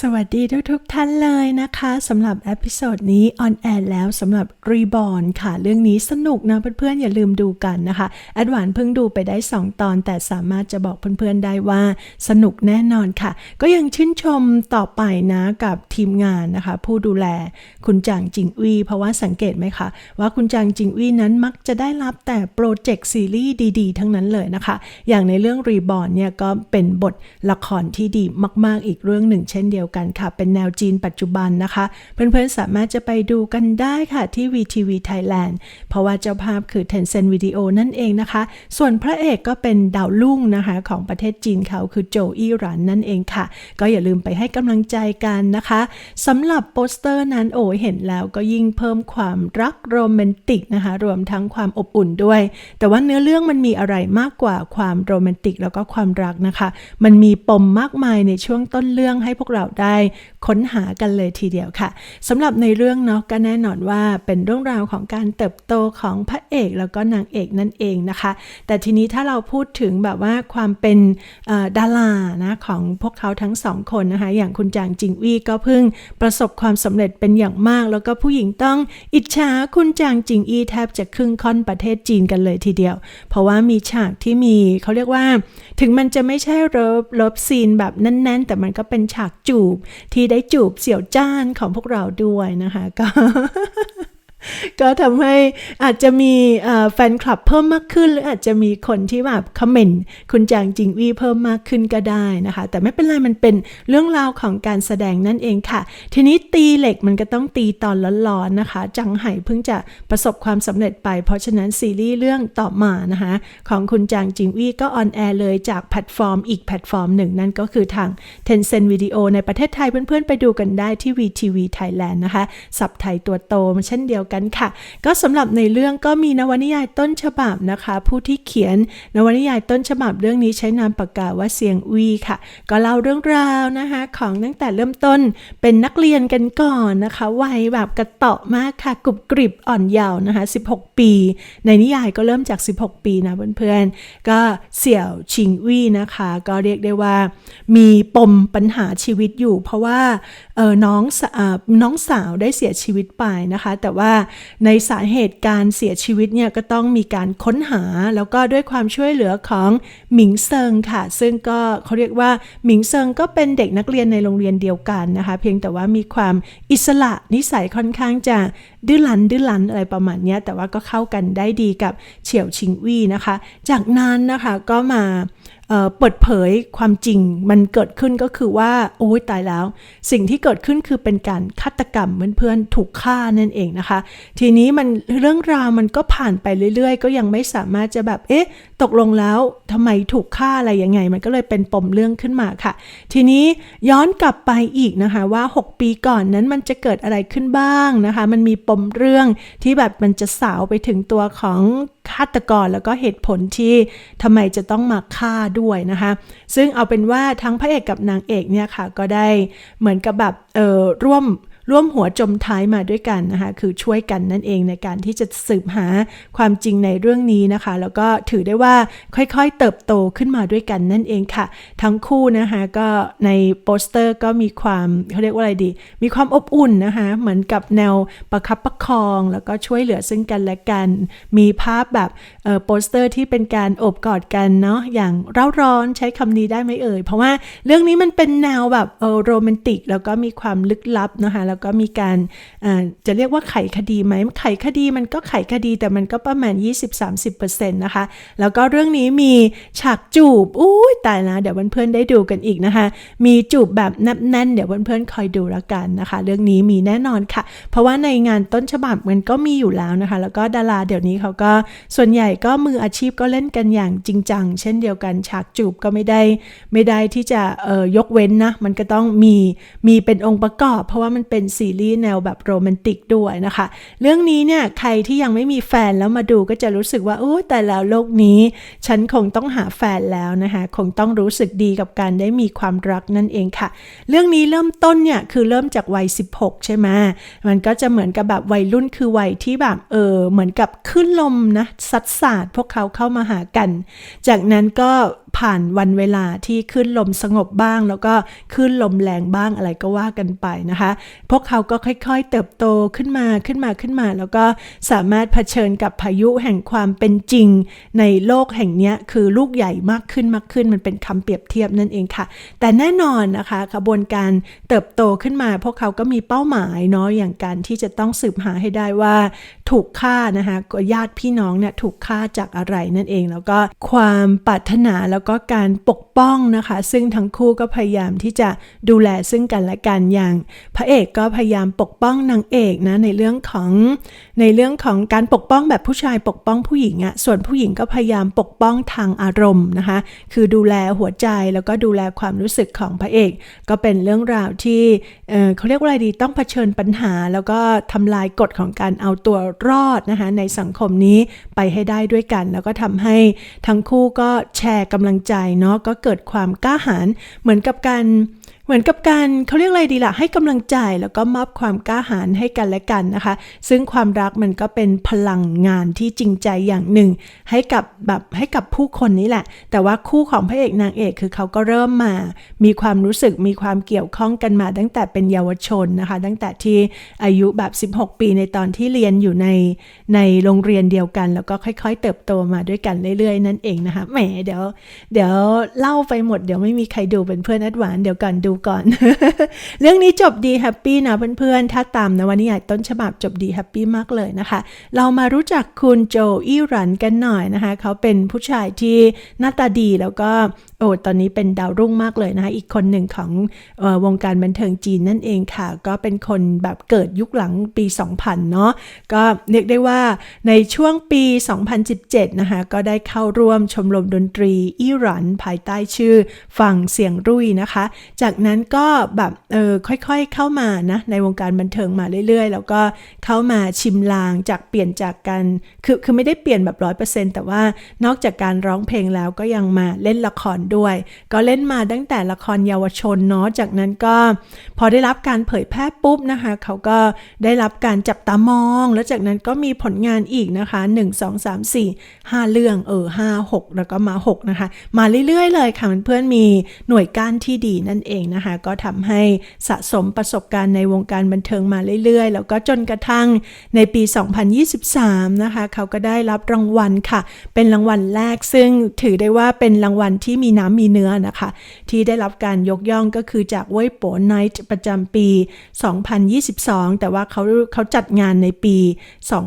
สวัสดีทุกทุกท่านเลยนะคะสำหรับเอพิโซดนี้ออนแอร์แล้วสำหรับรีบอ n ค่ะ เรื่องนี้สนุกนะเพื่อนๆ อย่าลืมดูกันนะคะแอดวานเพิ่งดูไปได้ 2 ตอน แต่สามารถจะบอกเพื่อนๆได้ว่าสนุกแน่นอนค่ะ ก็ยังชื่นชมต่อไปนะกับทีมงานนะคะ ผู้ดูแลคุณจางจิงวีเพราะว่าสังเกตไหมคะ ว่าคุณจางจิงวีนั้นมักจะได้รับแต่โปรเจกต์ซีรีส์ดีๆ ทั้งนั้นเลยนะคะ อย่างในเรื่องรีบอ n เนี่ยก็เป็นบทละครที่ดีมาก ๆอีกเรื่องหนึ่ง เช่นเดียวกันค่ะ เป็นแนวจีนปัจจุบันนะคะ เพื่อนๆ สามารถจะไปดูกันได้ค่ะที่ VTV Thailand เพราะว่าเจ้าภาพคือ Tencent Video นั่นเองนะคะ ส่วนพระเอกก็เป็นดาวรุ่งนะคะ ของประเทศจีนเขาคือโจอี้หรันนั่นเองค่ะ ก็อย่าลืมไปให้กำลังใจกันนะคะสำหรับโปสเตอร์นั้นโอ้เห็นแล้วก็ยิ่งเพิ่มความรักโรแมนติกนะคะ รวมทั้งความอบอุ่นด้วย แต่ว่าเนื้อเรื่องมันมีอะไรมากกว่าความโรแมนติกแล้วก็ความรักนะคะ มันมีปมมากมายในช่วงต้นเรื่องให้พวกเราได้ค้นหากันเลยทีเดียวค่ะสำหรับในเรื่องเนาะก็แน่นอนว่าเป็นเรื่องราวของการเติบโตของพระเอกแล้วก็นางเอกนั่นเองนะคะ แต่ทีนี้ถ้าเราพูดถึงแบบว่าความเป็นดารานะของพวกเขาทั้งสองคนนะคะอย่างคุณจางจิงวี่ก็เพิ่งประสบความสำเร็จเป็นอย่างมาก แล้วก็ผู้หญิงต้องอิจฉาคุณจางจิงอี้แทบจะครึ่งค่อนประเทศจีนกันเลยทีเดียว เพราะว่ามีฉากที่มีเขาเรียกว่า ถึงมันจะไม่ใช่เลิฟเลิฟซีนแบบแน่น ๆ แต่มันก็เป็นฉากจูบที่ได้จูบเสี่ยวจ้านของพวกเราด้วยนะคะ ก็ ก็ทำให้อาจจะมีแฟนคลับเพิ่มมากขึ้น หรืออาจจะมีคนที่แบบคอมเมนต์คุณจางจิงวีเพิ่มมากขึ้นก็ได้นะคะ แต่ไม่เป็นไรมันเป็นเรื่องราวของการแสดงนั่นเองค่ะ ทีนี้ตีเหล็กมันก็ต้องตีตอนร้อนๆนะคะ จังไห่เพิ่งจะประสบความสำเร็จไป เพราะฉะนั้นซีรีส์เรื่องต่อมานะคะของคุณจางจิงวีก็ออนแอร์เลยจากแพลตฟอร์มอีกแพลตฟอร์มหนึ่งนั่นก็คือทาง Tencent Video ในประเทศไทยเพื่อนๆไปดูกันได้ที่ VTV Thailand นะคะสับไทยตัวโตเช่นเดียวกันค่ะ ก็สำหรับในเรื่องก็มีนวนิยายต้นฉบับนะคะ ผู้ที่เขียนนวนิยายต้นฉบับเรื่องนี้ใช้นามปากกาว่าเสียงวีค่ะ ก็เล่าเรื่องราวนะคะของตั้งแต่เริ่มต้นเป็นนักเรียนกันก่อนนะคะวัยแบบกระเตาะมากค่ะกรุบกริบอ่อนเยาว์นะคะ 16 ปี ในนิยายก็เริ่มจาก 16 ปีนะเพื่อนๆก็เสี่ยวชิงวี่นะคะ ก็เรียกได้ว่า มีปมปัญหาชีวิตอยู่ เพราะว่าเออน้องสาอ่าน้องสาวได้เสียชีวิตไปนะคะ แต่ว่าในสาเหตุการเสียชีวิตเนี่ยก็ต้องมีการค้นหา แล้วก็ด้วยความช่วยเหลือของหมิงเซิงค่ะ ซึ่งก็เขาเรียกว่าหมิงเซิงก็เป็นเด็กนักเรียนในโรงเรียนเดียวกันนะคะ เพียงแต่ว่ามีความอิสระนิสัยค่อนข้างจะ ดื้อรั้นดื้อรั้นอะไรประมาณนี้แต่ว่าก็เข้ากันได้ดีกับเฉียวชิงวี่นะคะ จากนั้นนะคะก็มาเปิดเผยความจริงมันเกิดขึ้นก็คือว่า โอ้ยตายแล้ว สิ่งที่เกิดขึ้นคือเป็นการฆาตกรรมเพื่อนๆถูกฆ่านั่นเองนะคะ ทีนี้มันเรื่องราวมันก็ผ่านไปเรื่อยๆ ก็ยังไม่สามารถจะแบบเอ๊ะตกลงแล้วทำไมถูกฆ่าอะไรยังไง มันก็เลยเป็นปมเรื่องขึ้นมาค่ะ ทีนี้ย้อนกลับไปอีกนะคะว่า 6 ปีก่อนนั้นมันจะเกิดอะไรขึ้นบ้างนะคะ มันมีปมเรื่องที่แบบมันจะสาวไปถึงตัวของฆาตกรแล้วก็เหตุผลที่ทำไมจะต้องมาฆ่าด้วยนะคะ ซึ่งเอาเป็นว่าทั้งพระเอกกับนางเอกเนี่ยค่ะก็ได้เหมือนกับแบบเออร่วม ร่วมหัวจมท้ายมาด้วยกันนะคะคือช่วยกันนั่นเองในการที่จะสืบหาความจริงในเรื่องนี้นะคะ แล้วก็ถือได้ว่าค่อยๆ เติบโตขึ้นมาด้วยกันนั่นเองค่ะ ทั้งคู่นะคะก็ในโปสเตอร์ก็มีความเขาเรียกว่าอะไรดี มีความอบอุ่นนะคะเหมือนกับแนวประคับประคอง แล้วก็ช่วยเหลือซึ่งกันและกัน มีภาพแบบโปสเตอร์ที่เป็นการอบกอดกันเนาะอย่างเร่าร้อนใช้คำนี้ได้ไหมเอ่ย เพราะว่าเรื่องนี้มันเป็นแนวแบบโรแมนติกแล้วก็มีความลึกลับนะคะแล้วก็มีการจะเรียกว่าไขคดีไหมไขคดีมันก็ไขคดีแต่มันก็ประมาณ 20-30%นะคะ แล้วก็เรื่องนี้มีฉากจูบอุ้ยตายแล้วเดี๋ยวเพื่อนๆได้ดูกันอีกนะคะ มีจูบแบบแนบแน่นเดี๋ยวเพื่อนๆคอยดูแล้วกันนะคะ เรื่องนี้มีแน่นอนค่ะ เพราะว่าในงานต้นฉบับมันก็มีอยู่แล้วนะคะ แล้วก็ดาราเดี๋ยวนี้เขาก็ส่วนใหญ่ก็มืออาชีพก็เล่นกันอย่างจริงจังเช่นเดียวกันฉากจูบก็ไม่ได้ไม่ได้ที่จะเอ่อยกเว้นนะมันก็ต้องมีมีเป็นองค์ประกอบ เพราะว่ามันเป็นซีรีส์แนวแบบโรแมนติกด้วยนะคะ เรื่องนี้เนี่ยใครที่ยังไม่มีแฟนแล้วมาดูก็จะรู้สึกว่าโอ้แต่แล้วโลกนี้ ฉันคงต้องหาแฟนแล้วนะคะ คงต้องรู้สึกดีกับการได้มีความรักนั่นเองค่ะ เรื่องนี้เริ่มต้นเนี่ยคือเริ่มจากวัย 16 ใช่ไหมมันก็จะเหมือนกับแบบวัยรุ่นคือวัยที่แบบเออเหมือนกับขึ้นลมนะสัดสาดพวกเขาเข้ามาหากัน จากนั้นก็ ผ่านวันเวลาที่ขึ้นลมสงบบ้าง แล้วก็ขึ้นลมแรงบ้างอะไรก็ว่ากันไปนะคะ พวกเขาก็ค่อยๆ เติบโตขึ้นมาขึ้นมาขึ้นมา แล้วก็สามารถเผชิญกับพายุแห่งความเป็นจริง ในโลกแห่งนี้คือลูกใหญ่มากขึ้นมากขึ้นมันเป็นคำเปรียบเทียบนั่นเองค่ะ แต่แน่นอนนะคะกระบวนการเติบโตขึ้นมา พวกเขาก็มีเป้าหมายเนาะอย่างการที่จะต้องสืบหาให้ได้ว่า ถูกฆ่านะคะญาติพี่น้องเนี่ยถูกฆ่าจากอะไรนั่นเอง แล้วก็ความปรารถนาแล้วก็การปกป้องนะคะ ซึ่งทั้งคู่ก็พยายามที่จะดูแลซึ่งกันและกันอย่าง พระเอกก็พยายามปกป้องนางเอกนะในเรื่องของในเรื่องของการปกป้องแบบผู้ชายปกป้องผู้หญิงอะส่วนผู้หญิงก็พยายามปกป้องทางอารมณ์นะคะ คือดูแลหัวใจแล้วก็ดูแลความรู้สึกของพระเอก ก็เป็นเรื่องราวที่เออเขาเรียกว่าอะไรดีต้องเผชิญปัญหา แล้วก็ทำลายกฎของการเอาตัวรอดนะคะในสังคมนี้ไปให้ได้ด้วยกัน แล้วก็ทำให้ทั้งคู่ก็แชร์กำลังใจเนาะก็เกิดความกล้าหาญเหมือนกับการ เหมือนกับการเขาเรียกอะไรดีล่ะ ให้กำลังใจแล้วก็มอบความกล้าหาญให้กันและกันนะคะ ซึ่งความรักมันก็เป็นพลังงานที่จริงใจอย่างหนึ่ง ให้กับแบบให้กับผู้คนนี้แหละ แต่ว่าคู่ของพระเอกนางเอกคือเขาก็เริ่มมา มีความรู้สึกมีความเกี่ยวข้องกันมาตั้งแต่เป็นเยาวชนนะคะ ตั้งแต่ที่อายุแบบ 16 ปีในตอนที่เรียนอยู่ในในโรงเรียนเดียวกัน แล้วก็ค่อย ๆ เติบโตมาด้วยกันเรื่อยๆ นั่นเองนะคะแหมเดี๋ยว เดี๋ยวเล่าไปหมดเดี๋ยวไม่มีใครดูเป็นเพื่อนแอดหวานเดี๋ยวก่อนดูก่อน เรื่องนี้จบดีแฮปปี้นะเพื่อนๆ ถ้าตามนวันนี้ใหญ่ต้นฉบับจบดีแฮปปี้มากเลยนะคะ เรามารู้จักคุณโจอี้รันกันหน่อยนะคะ เขาเป็นผู้ชายที่หน้าตาดีแล้วก็โอ้ตอนนี้เป็นดาวรุ่งมากเลยนะคะอีกคนหนึ่งของออวงการบันเทิงจีนนั่นเองค่ะ ก็เป็นคนแบบเกิดยุคหลังปี 2000 เนาะก็เรียกได้ว่าในช่วงปี 2017 นะคะก็ได้เข้าร่วมชมรมดนตรีอิหรันภายใต้ชื่อฝั่งเสียงรุ่ยนะคะ จากนั้นก็แบบเออค่อยๆเข้ามานะในวงการบันเทิงมาเรื่อยๆ แล้วก็เข้ามาชิมลางจากเปลี่ยนจากการคือคือไม่ได้เปลี่ยนแบบร้อยเปอร์เซ็นต์แต่ว่านอกจากการร้องเพลงแล้วก็ยังมาเล่นละครด้วย ก็เล่นมาตั้งแต่ละครเยาวชนเนาะจากนั้นก็พอได้รับการเผยแพร่ปุ๊บนะคะ เขาก็ได้รับการจับตามอง แล้วจากนั้นก็มีผลงานอีกนะคะ 1 2 3 4 5 เรื่องเออ5 6 แล้วก็มา 6 นะคะ มาเรื่อยๆ เลยค่ะเพื่อนๆมีหน่วยก้านที่ดีนั่นเองนะคะ ก็ทำให้สะสมประสบการณ์ในวงการบันเทิงมาเรื่อยๆ แล้วก็จนกระทั่งในปี 2023 นะคะ เขาก็ได้รับรางวัลค่ะ เป็นรางวัลแรกซึ่งถือได้ว่าเป็นรางวัลที่มีน้ำมีเนื้อนะคะ ที่ได้รับการยกย่องก็คือจากเว่ยโป๋ไนท์ประจำปี 2022 แต่ว่าเขาเขาจัดงานในปี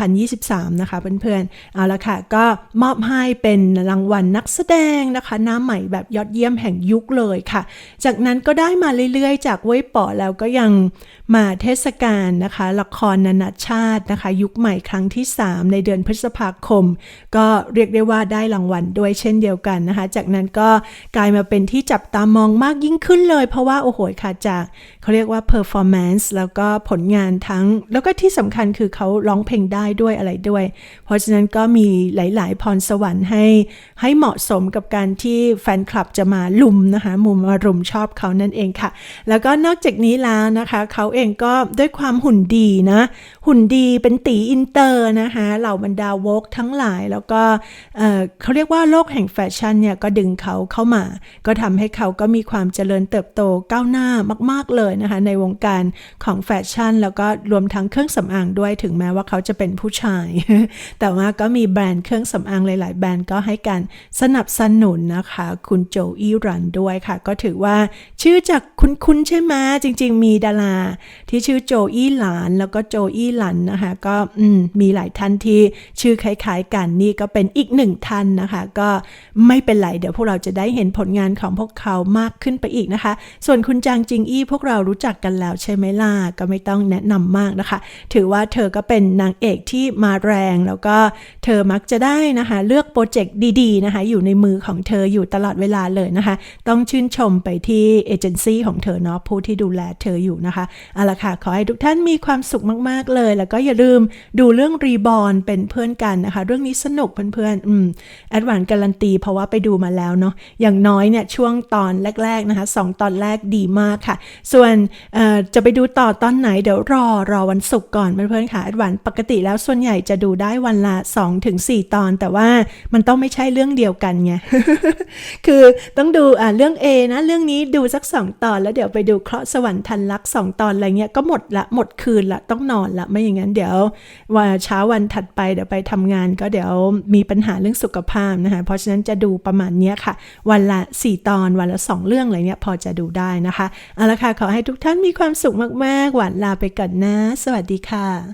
2023 นะคะเพื่อนๆ เอาละค่ะ ก็มอบให้เป็นรางวัลนักแสดงนะคะหน้าใหม่แบบยอดเยี่ยมแห่งยุคเลยค่ะ จากนั้นก็ได้มาเรื่อยๆ จากเว่ยป๋อแล้วก็ยังมาเทศกาลนะคะ ละครนานาชาตินะคะ ยุคใหม่ครั้งที่ 3 ในเดือนพฤษภาคม ก็เรียกได้ว่าได้รางวัลด้วยเช่นเดียวกันนะคะ จากนั้นก็กลายมาเป็นที่จับตามองมากยิ่งขึ้นเลย เพราะว่าโอ้โหค่ะจากเขาเรียกว่า performance แล้วก็ผลงานทั้ง แล้วก็ที่สำคัญคือเขาร้องเพลงได้ด้วยอะไรด้วย เพราะฉะนั้นก็มีหลาย ๆ พรสวรรค์ให้ ให้เหมาะสมกับการที่แฟนคลับจะมาลุมนะคะมุมมารุมชอบเขานั่นเองค่ะ แล้วก็นอกจากนี้แล้วนะคะเขาเองก็ด้วยความหุ่นดีนะหุ่นดีเป็นตีอินเตอร์นะคะเหล่าบรรดาวกทั้งหลายแล้วก็เเขาเรียกว่าโลกแห่งแฟชั่นเนี่ยก็ดึงเขาเข้ามา ก็ทำให้เขาก็มีความเจริญเติบโตก้าวหน้ามาก ๆ เลยนะคะ ในวงการของแฟชั่น แล้วก็รวมทั้งเครื่องสำอางด้วยถึงแม้ว่าเขาจะเป็นผู้ชาย แต่ว่าก็มีแบรนด์เครื่องสำอางหลาย ๆ แบรนด์ก็ให้การสนับสนุนนะคะ คุณโจอี้รันด้วยค่ะ ก็ถือว่าชื่อจากคุ้นๆใช่ไหมจริง ๆ มีดาราที่ชื่อโจอี้หลาน แล้วก็โจอี้หลันนะคะก็มมีหลายท่านที่ชื่อคล้าย ๆ กันนี่ก็เป็นอีกหนึ่งท่านนะคะ ก็ไม่เป็นไรเดี๋ยวพวกเราจะได้เห็นผลงานของพวกเขามากขึ้นไปอีกนะคะ ส่วนคุณจางจิงอี้พวกเรารู้จักกันแล้วใช่ไหมล่ะก็ไม่ต้องแนะนำมากนะคะ ถือว่าเธอก็เป็นนางเอกที่มาแรงแล้วก็เธอมักจะได้นะคะ เลือกโปรเจกต์ดีๆนะคะ อยู่ในมือของเธออยู่ตลอดเวลาเลยนะคะ ต้องชื่นชมไปที่เอเจนซี่ของเธอเนาะผู้ที่ดูแลเธออยู่นะคะเอาละค่ะขอให้ทุกท่านมีความสุขมากๆเลย แล้วก็อย่าลืมดูเรื่องรีบอ n เป็นเพื่อนกันนะคะ เรื่องนี้สนุกเพื่อนๆอืมแอดวานการันตีเพราะว่าไปดูมาแล้วเนาะอย่างน้อยเนี่ยช่วงตอนแรกๆนะคะสองตอนแรกดีมากค่ะ ส่วนจะไปดูต่อตอนไหนเดี๋ยวรอรอวันศุกร์ก่อนเพื่อนๆค่ะแอดวานปกติแล้วส่วนใหญ่จะดูได้วันละ 2-4ถึงตอน แต่ว่ามันต้องไม่ใช่เรื่องเดียวกันไงคือต้องดูอ่าเรื่อง A นะเรื่องนี้ดูสัก 2 ตอนแล้วเดี๋ยวไปดูเคราะห์สวรรค์ทันรัก2ตอนอะไรเงี้ยก็หมดละหมดคืนละต้องนอนละไม่อย่างนั้นเดี๋ยววันเช้าวันถัดไปเดี๋ยวไปทำงานก็เดี๋ยวมีปัญหาเรื่องสุขภาพนะคะเพราะฉะนั้นจะดูประมาณนี้ค่ะวันละ 4 ตอนวันละ 2 เรื่องอะไรเนี่ยพอจะดูได้นะคะ เอาละค่ะ ขอให้ทุกท่านมีความสุขมาก ๆ หวานลาไปก่อนนะ สวัสดีค่ะ